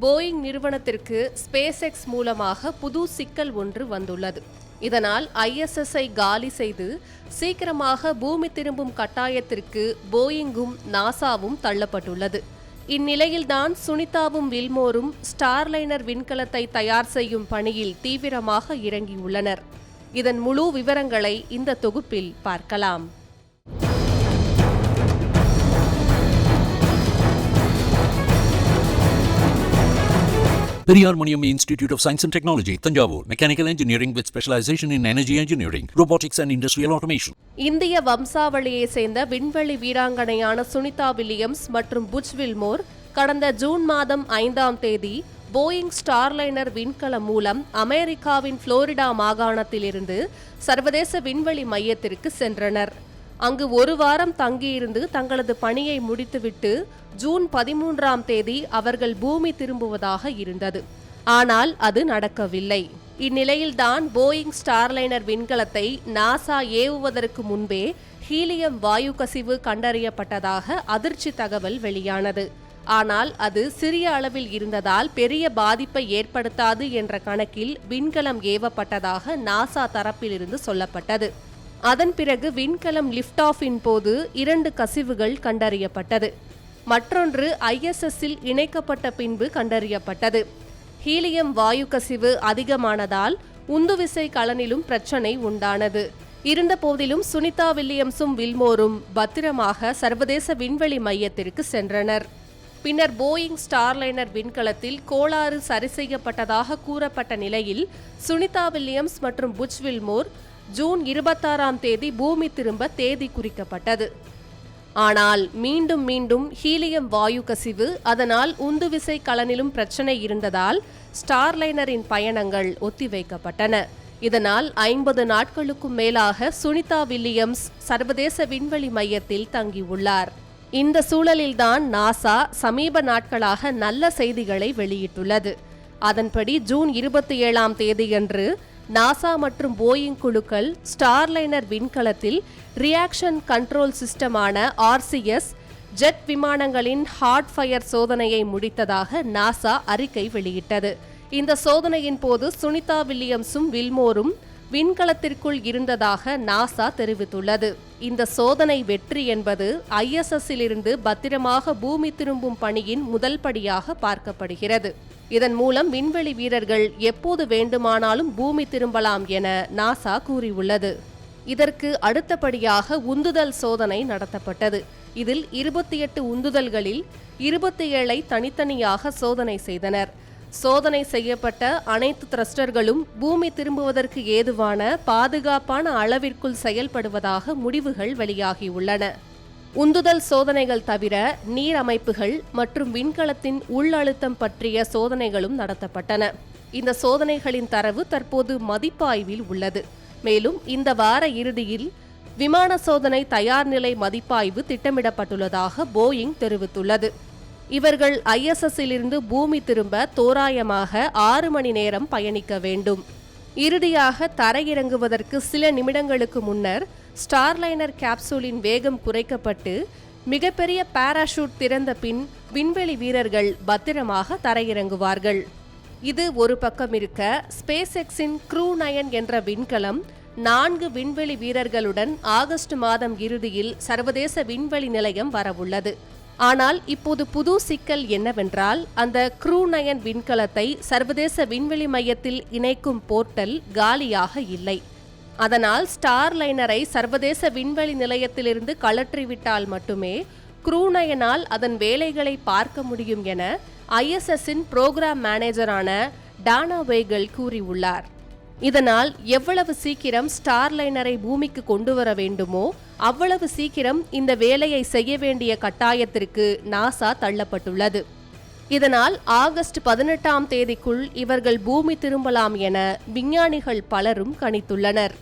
Boeing நிறுவனத்திற்கு space X மூலமாக புது சிக்கல் ஒன்று வந்துள்ளது. இதனால் ஐஎஸ்எஸ்ஐ காலி செய்து சீக்கிரமாக பூமி திரும்பும் கட்டாயத்திற்கு போயிங்கும் நாசாவும் தள்ளப்பட்டுள்ளது. இந்நிலையில்தான் சுனிதாவும் வில்மோரும் ஸ்டார்லைனர் விண்கலத்தை தயார் செய்யும் பணியில் தீவிரமாக இறங்கியுள்ளனர். இதன் முழு விவரங்களை இந்த தொகுப்பில் பார்க்கலாம். Periyar முனியம் institute of science and technology Thanjavur mechanical engineering with specialisation in energy engineering robotics and industrial automation இந்திய வம்சாவளியை சேர்ந்த விண்வெளி வீராங்கனையான சுனிதா வில்லியம்ஸ் மற்றும் புஜ் வில்மோர் கடந்த ஜூன் மாதம் ஐந்தாம் தேதி போயிங் ஸ்டார்லைனர் விண்கலம் மூலம் அமெரிக்காவின் புளோரிடா மாகாணத்திலிருந்து சர்வதேச விண்வெளி மையத்திற்கு சென்றனர் அங்கு ஒரு வாரம் தங்கியிருந்து தங்களது பணியை முடித்துவிட்டு ஜூன் பதிமூன்றாம் தேதி அவர்கள் பூமி திரும்புவதாக இருந்தது. ஆனால் அது நடக்கவில்லை. இந்நிலையில்தான் போயிங் ஸ்டார்லைனர் விண்கலத்தை நாசா ஏவுவதற்கு முன்பே ஹீலியம் வாயு கசிவு கண்டறியப்பட்டதாக அதிர்ச்சி தகவல் வெளியானது. ஆனால் அது சிறிய அளவில் இருந்ததால் பெரிய பாதிப்பை ஏற்படுத்தாது என்ற கணக்கில் விண்கலம் ஏவப்பட்டதாக நாசா தரப்பிலிருந்து சொல்லப்பட்டது. அதன் பிறகு விண்கலம் லிஃப்ட் ஆஃபின் போது இரண்டு கசிவுகள் கண்டறியப்பட்டது. மற்றொன்று ஐஎஸ்எஸ்ஸில் இணைக்கப்பட்ட பின்பு கண்டறியப்பட்டது. ஹீலியம் வாயு கசிவு அதிகமானதால் உந்துவிசை கலனிலும் பிரச்சனை உண்டானது. இருந்தபோதிலும் சுனிதா வில்லியம்ஸும் வில்மோரும் பத்திரமாக சர்வதேச விண்வெளி மையத்திற்கு சென்றனர். பின்னர் போயிங் ஸ்டார்லைனர் விண்கலத்தில் கோளாறு சரி செய்யப்பட்டதாக கூறப்பட்ட நிலையில் சுனிதா வில்லியம்ஸ் மற்றும் புஜ் வில்மோர் ஜூன் இருபத்தாறாம் தேதி பூமி திரும்ப தேதி குறிக்கப்பட்டது. ஆனால் மீண்டும் மீண்டும் ஹீலியம் வாயு கசிவு அதனால் உந்துவிசை கலனிலும் பிரச்சனை இருந்ததால் ஸ்டார்லைனரின் பயணங்கள் ஒத்திவைக்கப்பட்டன. இதனால் ஐம்பது நாட்களுக்கும் மேலாக சுனிதா வில்லியம்ஸ் சர்வதேச விண்வெளி மையத்தில் தங்கியுள்ளார். இந்த சூழலில்தான் நாசா சமீப நாட்களாக நல்ல செய்திகளை வெளியிட்டுள்ளது. அதன்படி ஜூன் இருபத்தி ஏழாம் தேதியன்று நாசா மற்றும் போயிங் குழுக்கள் ஸ்டார்லைனர் விண்கலத்தில் ரியாக்ஷன் கண்ட்ரோல் சிஸ்டமான ஆர்சிஎஸ் ஜெட் விமானங்களின் ஹார்ட் ஃபயர் சோதனையை முடித்ததாக நாசா அறிக்கை வெளியிட்டது. இந்த சோதனையின் போது சுனிதா வில்லியம்ஸும் வில்மோரும் விண்கலத்திற்குள் இருந்ததாக நாசா தெரிவித்துள்ளது. இந்த சோதனை வெற்றி என்பது ஐஎஸ்எஸ்ஸிலிருந்து பத்திரமாக பூமி திரும்பும் பணியின் முதல் படியாக பார்க்கப்படுகிறது. இதன் மூலம் விண்வெளி வீரர்கள் எப்போது வேண்டுமானாலும் பூமி திரும்பலாம் என நாசா கூறியுள்ளது. இதற்கு அடுத்தபடியாக உந்துதல் சோதனை நடத்தப்பட்டது. இதில் இருபத்தி எட்டு உந்துதல்களில் இருபத்தி ஏழை தனித்தனியாக சோதனை செய்தனர். சோதனை செய்யப்பட்ட அனைத்து த்ரஸ்டர்களும் பூமி திரும்புவதற்கு ஏதுவான பாதுகாப்பான அளவிற்குள் செயல்படுவதாக முடிவுகள் வெளியாகியுள்ளன. உந்துதல் சோதனைகள் தவிர நீர் அமைப்புகள் மற்றும் விண்கலத்தின் உள்ளழுத்தம் பற்றிய சோதனைகளும் நடத்தப்பட்டன. இந்த சோதனைகளின் தரவு தற்போது மதிப்பாய்வில் உள்ளது. மேலும் இந்த வார இறுதியில் விமான சோதனை தயார் நிலை மதிப்பாய்வு திட்டமிடப்பட்டுள்ளதாக போயிங் தெரிவித்துள்ளது. இவர்கள் ஐஎஸ்எஸ்ஸிலிருந்து பூமி திரும்ப தோராயமாக ஆறு மணி நேரம் பயணிக்க வேண்டும். இறுதியாக தரையிறங்குவதற்கு சில நிமிடங்களுக்கு முன்னர் ஸ்டார்லைனர் கேப்சூலின் வேகம் குறைக்கப்பட்டு மிகப்பெரிய பாராஷூட் திறந்த பின் விண்வெளி வீரர்கள் பத்திரமாக தரையிறங்குவார்கள். இது ஒரு பக்கம் இருக்க ஸ்பேஸ் எக்ஸின் க்ரூ நயன் என்ற விண்கலம் நான்கு விண்வெளி வீரர்களுடன் ஆகஸ்ட் மாதம் இறுதியில் சர்வதேச விண்வெளி நிலையம் வரவுள்ளது. ஆனால் இப்போது புது சிக்கல் என்னவென்றால் அந்த க்ரூ நயன் விண்கலத்தை சர்வதேச விண்வெளி மையத்தில் இணைக்கும் போர்ட்டல் காலியாக இல்லை. அதனால் ஸ்டார் லைனரை சர்வதேச விண்வெளி நிலையத்திலிருந்து கழற்றிவிட்டால் மட்டுமே க்ரூநயனால் அதன் வேலைகளை பார்க்க முடியும் என ஐஎஸ்எஸ்ஸின் புரோகிராம் மேனேஜரான டானா வேகல் கூறியுள்ளார். இதனால் எவ்வளவு சீக்கிரம் ஸ்டார் லைனரை பூமிக்கு கொண்டு வர வேண்டுமோ அவ்வளவு சீக்கிரம் இந்த வேலையை செய்ய வேண்டிய கட்டாயத்திற்கு நாசா தள்ளப்பட்டுள்ளது. இதனால் ஆகஸ்ட் பதினெட்டாம் தேதிக்குள் இவர்கள் பூமி திரும்பலாம் என விஞ்ஞானிகள் பலரும் கணித்துள்ளனர்.